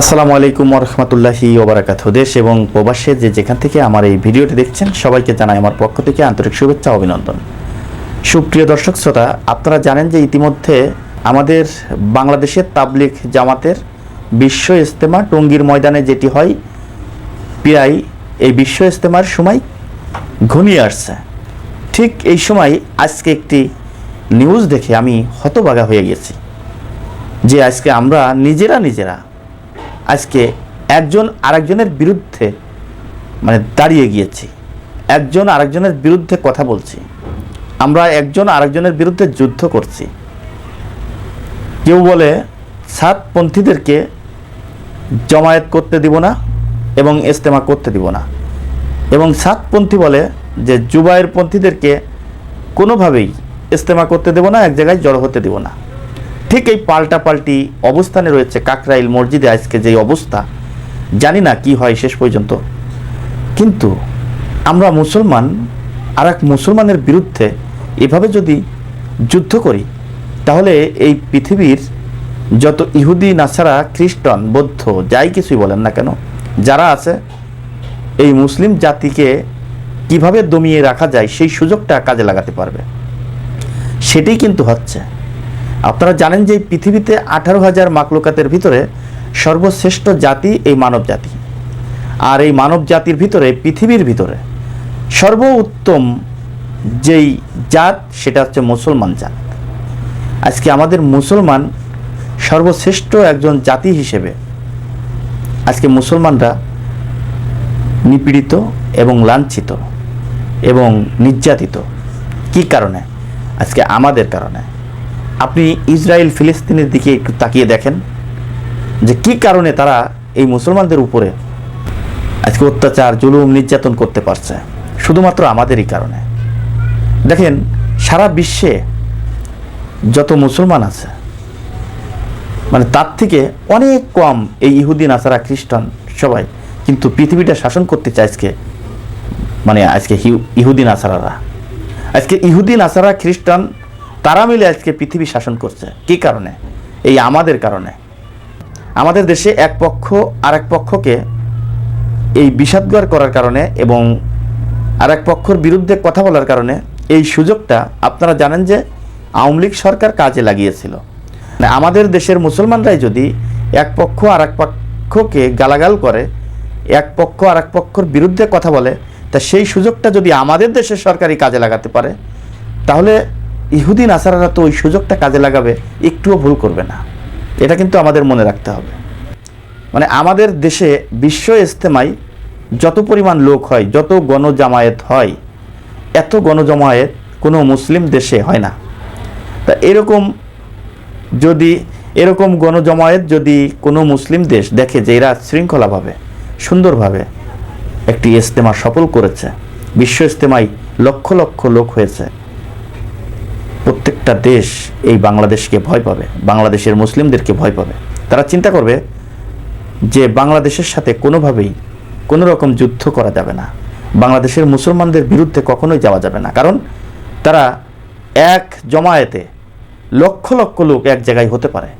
আসসালামু আলাইকুম রহমতুল্লাহি ওবরাকাত দেশ এবং প্রবাসে যে যেখান থেকে আমার এই ভিডিওটি দেখছেন, সবাইকে জানাই আমার পক্ষ থেকে আন্তরিক শুভেচ্ছা, অভিনন্দন। সুপ্রিয় দর্শক, শ্রোতা, আপনারা জানেন যে ইতিমধ্যে আমাদের বাংলাদেশের তাবলিক জামাতের বিশ্ব ইস্তেমা টঙ্গীর ময়দানে যেটি হয়, প্রায় এই বিশ্ব ইস্তেমার সময় ঘনিয়ে আসছে। ঠিক এই সময় আজকে একটি নিউজ দেখে আমি হতবাগা হয়ে গেছি যে আজকে আমরা নিজেরা নিজেরা আজকে একজন আরেকজনের বিরুদ্ধে মানে দাঁড়িয়ে গিয়েছি। একজন আরেকজনের বিরুদ্ধে কথা বলছি। আমরা একজন আরেকজনের বিরুদ্ধে যুদ্ধ করছি। কেউ বলে সাতপন্থীদেরকে জমায়েত করতে দিব না এবং ইস্তেমা করতে দিব না। এবং সাতপন্থী বলে যে জুবায়ের পন্থীদেরকে কোনোভাবেই ইস্তেমা করতে দেব না, এক জায়গায় জড়ো হতে দেব না। ঠিক এই পাল্টাপাল্টি অবস্থানে রয়েছে কাকরাইল মসজিদে আজকে যে অবস্থা, জানি না কি হয় শেষ পর্যন্ত। কিন্তু আমরা মুসলমান আর এক মুসলমানের বিরুদ্ধে এভাবে যদি যুদ্ধ করি, তাহলে এই পৃথিবীর যত ইহুদি, নাসারা, খ্রিস্টান, বৌদ্ধ, যাই কিছুই বলেন না কেন, যারা আছে, এই মুসলিম জাতিকে কীভাবে দমিয়ে রাখা যায়, সেই সুযোগটা কাজে লাগাতে পারবে। সেটাই কিন্তু হচ্ছে। আপনারা জানেন যে পৃথিবীতে আঠারো হাজার মাকলুকাতের ভিতরে সর্বশ্রেষ্ঠ জাতি এই মানব জাতি। আর এই মানব জাতির ভিতরে, পৃথিবীর ভিতরে সর্বোত্তম যেই জাত, সেটা হচ্ছে মুসলমান জাত। আজকে আমাদের মুসলমান সর্বশ্রেষ্ঠ একজন জাতি হিসেবে আজকে মুসলমানরা নিপীড়িত এবং লাঞ্ছিত এবং নির্যাতিত। কি কারণে? আজকে আমাদের কারণে। আপনি ইসরায়েল ফিলিস্তিনের দিকে একটু তাকিয়ে দেখেন যে কি কারণে তারা এই মুসলমানদের উপরে আজকে অত্যাচার, জুলুম, নির্যাতন করতে পারছে। শুধুমাত্র আমাদেরই কারণে। দেখেন, সারা বিশ্বে যত মুসলমান আছে মানে তার থেকে অনেক কম এই ইহুদি, নাসারা, খ্রিস্টান সবাই কিন্তু পৃথিবীটা শাসন করতে চায় আজকে মানে আজকে হিউ- ইহুদি, নাসারারা। আজকে ইহুদি, নাসারা, খ্রিস্টান তারা মিলে আজকে পৃথিবী শাসন করছে। কি কারণে? এই আমাদের কারণে। আমাদের দেশে এক পক্ষ আর এক পক্ষকে এই বিষাদগার করার কারণে এবং আর এক পক্ষর বিরুদ্ধে কথা বলার কারণে এই সুযোগটা আপনারা জানেন যে আওয়ামী লীগ সরকার কাজে লাগিয়েছিল। মানে আমাদের দেশের মুসলমানরাই যদি এক পক্ষ আর এক পক্ষকে গালাগাল করে, এক পক্ষ আর এক পক্ষর বিরুদ্ধে কথা বলে, তা সেই সুযোগটা যদি আমাদের দেশের সরকারই কাজে লাগাতে পারে, তাহলে ইহুদি নাসারারা তো ওই সুযোগটা কাজে লাগাবে, একটুও ভুল করবে না। এটা কিন্তু আমাদের মনে রাখতে হবে। মানে আমাদের দেশে বিশ্ব ইস্তেমায় যত পরিমাণ লোক হয়, যত গণজামায়েত হয়, এত গণজমায়েত কোনো মুসলিম দেশে হয় না। তা এরকম যদি, এরকম গণজমায়েত যদি কোনো মুসলিম দেশ দেখে যে এরা শৃঙ্খলাভাবে, সুন্দরভাবে একটি ইজতেমা সফল করেছে, বিশ্ব ইস্তেমায় লক্ষ লক্ষ লোক হয়েছে প্রত্যেকটা দেশ এই বাংলাদেশকে ভয় পাবে, বাংলাদেশের মুসলিমদেরকে ভয় পাবে। তারা চিন্তা করবে যে বাংলাদেশের সাথে কোনোভাবেই কোনো রকম যুদ্ধ করা যাবে না। বাংলাদেশের মুসলমানদের বিরুদ্ধে কখনোই যাওয়া যাবে না। কারণ তারা এক জমায়েতে লক্ষ লক্ষ লোক এক জায়গায় হতে পারে।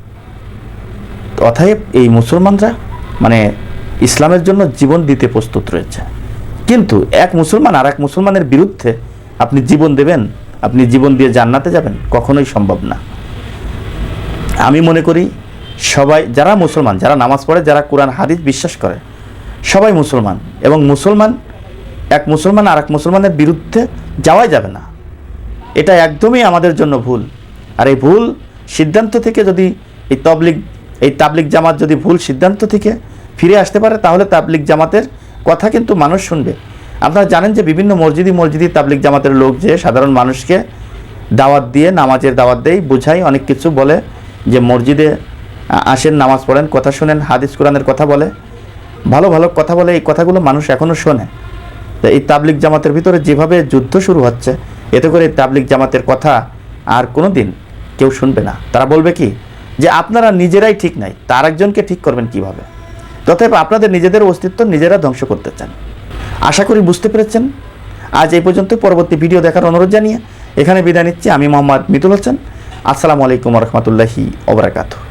অতএব এই মুসলমানরা মানে ইসলামের জন্য জীবন দিতে প্রস্তুত রয়েছে। কিন্তু এক মুসলমান আর এক মুসলমানের বিরুদ্ধে আপনি জীবন দেবেন আপনি জীবন দিয়ে জান্নাতে যাবেন, কখনোই সম্ভব না। আমি মনে করি সবাই, যারা মুসলমান, যারা নামাজ পড়ে, যারা কোরআন, হাদিস বিশ্বাস করে, সবাই মুসলমান এবং মুসলমান এক মুসলমান আর এক মুসলমানের বিরুদ্ধে যাওয়াই যাবে না। এটা একদমই আমাদের জন্য ভুল। আর এই ভুল সিদ্ধান্ত থেকে যদি এই তবলিক এই তাবলিক জামাত যদি ভুল সিদ্ধান্ত থেকে ফিরে আসতে পারে, তাহলে তাবলিক জামাতের কথা কিন্তু মানুষ শুনবে। আপনারা জানেন যে বিভিন্ন মসজিদি মসজিদি তাবলিক জামাতের লোক যে সাধারণ মানুষকে দাওয়াত দিয়ে, নামাজের দাওয়াত দেয় বোঝায় অনেক কিছু বলে যে মসজিদে আসেন, নামাজ পড়েন, কথা শুনেন, হাদিস, কোরআনের কথা বলে। ভালো ভালো কথা বলে, এই কথাগুলো মানুষ এখনও শোনে। তো এই তাবলিক জামাতের ভিতরে যেভাবে যুদ্ধ শুরু হচ্ছে, এতে করে তাবলিক জামাতের কথা আর কোনো দিন কেউ শুনবে না। তারা বলবে কি? যে আপনারা নিজেরাই ঠিক নাই, তার একজনকে ঠিক করবেন কীভাবে? তথাপি আপনাদের নিজেদের অস্তিত্ব নিজেরা ধ্বংস করতে চান। আশা করি বুঝতে পেরেছেন। আজ এই পর্যন্ত পরবর্তী ভিডিও দেখার অনুরোধ জানিয়ে এখানে বিদায় নিচ্ছি। আমি মোহাম্মদ মিতুল হোসেন। আসসালামু আলাইকুম রহমতুল্লাহি ওবরাকাতু